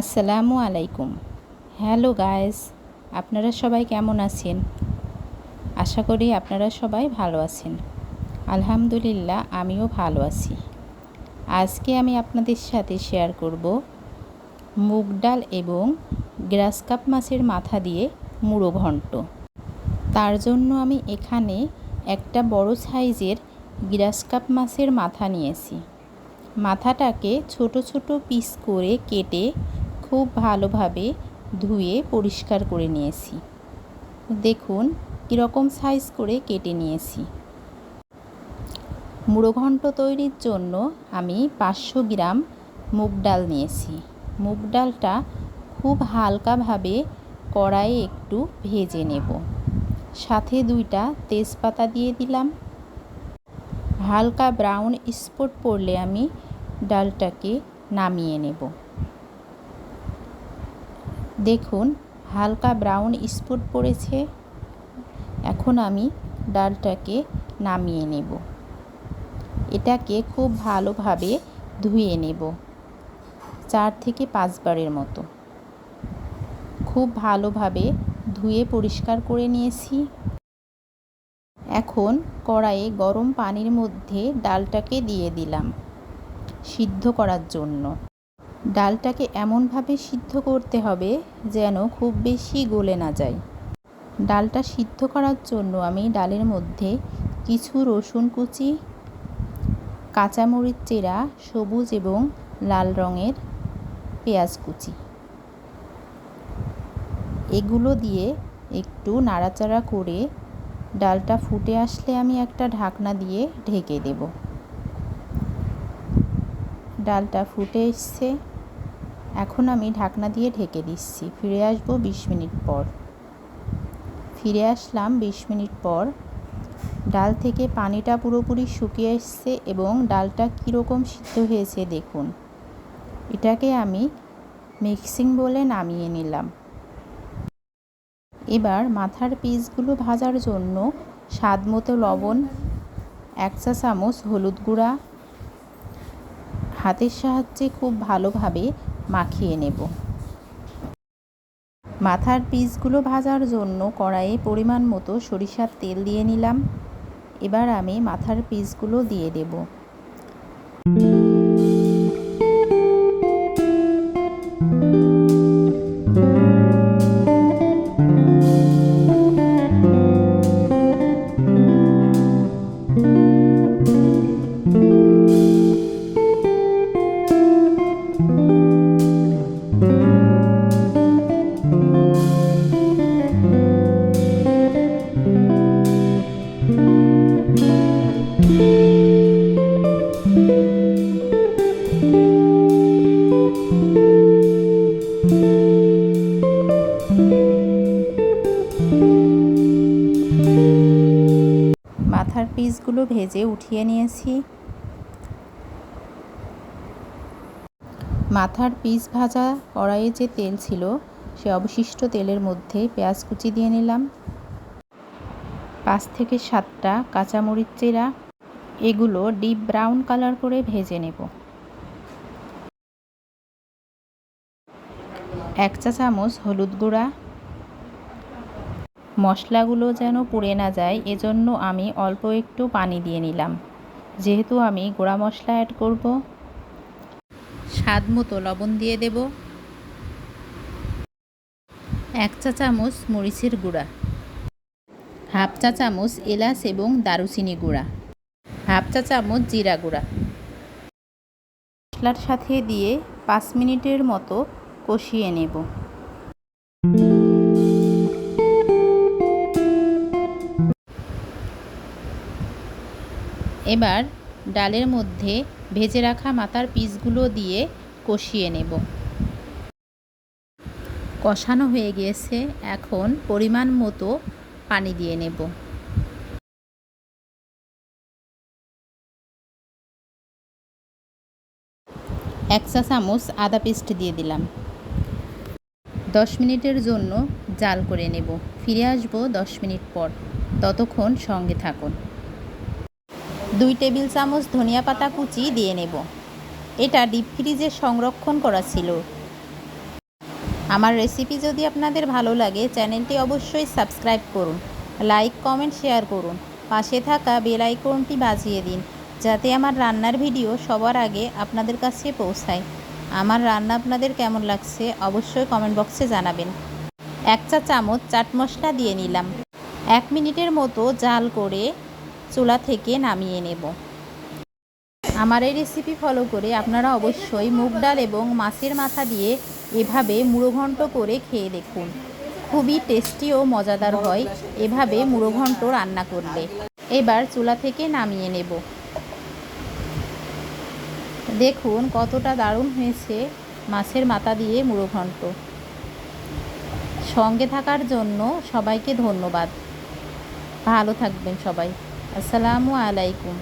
আসসালামু আলাইকুম। Hello guys আপনারা সবাই কেমন আছেন? আশা করি আপনারা সবাই ভালো আছেন। আলহামদুলিল্লাহ, আমিও ভালো আছি। আজকে আমি আপনাদের সাথে শেয়ার করব মুগ ডাল এবং গ্রাসকাপ মাছের মাথা দিয়ে মুড়ো ঘন্ট। তার জন্য আমি এখানে একটা বড় সাইজের গ্রাসকাপ মাছের মাথা নিয়েছি। মাথাটাকে ছোট ছোট পিস করে কেটে খুব ভালোভাবে ধুয়ে পরিষ্কার করে নিয়েছি। দেখুন, কীরকম সাইজ করে কেটে নিয়েছি। মুড়ো ঘন্ট তৈরির জন্য আমি পাঁচশো গ্রাম মুগ ডাল নিয়েছি। মুগ ডালটা খুব হালকাভাবে কড়াইয়ে একটু ভেজে নেব। সাথে দুইটা তেজপাতা দিয়ে দিলাম। হালকা ব্রাউন স্পট পড়লে আমি ডালটাকে নামিয়ে নেব। দেখুন, হালকা ব্রাউন স্পট পড়েছে। এখন আমি ডালটাকে নামিয়ে নেব। এটাকে খুব ভালোভাবে ধুয়ে নেব। চার থেকে পাঁচবারের মতো। খুব ভালোভাবে ধুয়ে পরিষ্কার করে নিয়েছি। এখন কড়াইয়ে গরম পানির মধ্যে ডালটাকে দিয়ে দিলাম সিদ্ধ করার জন্য। ডালটাকে এমনভাবে সিদ্ধ করতে হবে যেন খুব বেশি গলে না যায়। ডালটা সিদ্ধ করার জন্য আমি ডালের মধ্যে কিছু রসুন কুচি, কাঁচামরিচ চেরা, সবুজ এবং লাল রঙের পেঁয়াজ কুচি। এগুলো দিয়ে একটু নাড়াচাড়া করে ডালটা ফুটে আসলে আমি একটা ঢাকনা দিয়ে ঢেকে দেব। ডালটা ফুটে এসছে। এখন আমি ঢাকনা দিয়ে ঢেকে দিচ্ছি। ফিরে আসব বিশ মিনিট পর। ফিরে আসলাম বিশ মিনিট পর। ডাল থেকে পানিটা পুরোপুরি শুকিয়ে এসছে এবং ডালটা কীরকম সিদ্ধ হয়েছে দেখুন। এটাকে আমি মিক্সিং বলে নামিয়ে নিলাম। এবার মাথার পিসগুলো ভাজার জন্য স্বাদ মতো লবণ, এক চা চামচ হলুদ গুঁড়া। হাতের সাহায্যে খুব ভালোভাবে মাখিয়ে নেব। মাথার পিসগুলো ভাজার জন্য কড়াইয়ে পরিমাণ মতো সরিষার তেল দিয়ে নিলাম। এবার আমি মাথার পিসগুলো দিয়ে দেব। পিসগুলো ভেজে উঠিয়ে নিয়েছি। মাথার পিস ভাজা কড়াইয়ে যে তেল ছিল, সে অবশিষ্ট তেলের মধ্যে পেঁয়াজ কুচি দিয়ে নিলাম। পাঁচ থেকে সাতটা কাঁচামরিচ চেরা, এগুলো ডিপ ব্রাউন কালার করে ভেজে নেব। এক চা চামচ হলুদ গুঁড়া মশলাগুলো যেন পুড়ে না যায়, এজন্য আমি অল্প একটু পানি দিয়ে নিলাম। যেহেতু আমি গুঁড়া মশলা অ্যাড করব, স্বাদ মতো লবণ দিয়ে দেব। এক চা চামচ মরিচের গুঁড়া, হাফ চা চামচ এলাচ এবং দারুচিনি গুঁড়া, হাফ চা চামচ জিরা গুঁড়া। মশলার সাথে দিয়ে পাঁচ মিনিটের মতো কষিয়ে নেব। এবার ডালের মধ্যে ভেজে রাখা মাথার পিসগুলো দিয়ে কষিয়ে নেব। কষানো হয়ে গিয়েছে এখন পরিমাণ মতো পানি দিয়ে নেব। এক চা চামচ আদা পেস্ট দিয়ে দিলাম। দশ মিনিটের জন্য জাল করে নেব। ফিরে আসব দশ মিনিট পর। ততক্ষণ সঙ্গে থাকুন। দুই টেবিল চামচ ধনিয়া পাতা কুচি দিয়ে নেব। এটা ডিপ ফ্রিজে সংরক্ষণ করা ছিল। আমার রেসিপি যদি আপনাদের ভালো লাগে, চ্যানেলটি অবশ্যই সাবস্ক্রাইব করুন, লাইক, কমেন্ট, শেয়ার করুন। পাশে থাকা বেল আইকনটি বাজিয়ে দিন, যাতে আমার রান্নার ভিডিও সবার আগে আপনাদের কাছে পৌঁছায়। আমার রান্না আপনাদের কেমন লাগছে অবশ্যই কমেন্ট বক্সে জানাবেন। এক চা চামচ চাট মশলা দিয়ে নিলাম। এক মিনিটের মতো জাল করে চুলা থেকে নামিয়ে নেব। আমার এই রেসিপি ফলো করে আপনারা অবশ্যই মুগ ডাল এবং মাছের মাথা দিয়ে এভাবে মুড়ো ঘন্ট করে খেয়ে দেখুন। খুবই টেস্টি ও মজাদার হয় এভাবে মুড়ো ঘন্ট রান্না করলে। এবার চুলা থেকে নামিয়ে নেব। দেখুন কতটা দারুণ হয়েছে মাছের মাথা দিয়ে মুড়ো ঘন্ট সঙ্গে থাকার জন্য সবাইকে ধন্যবাদ। ভালো থাকবেন সবাই। আসসালামু আলাইকুম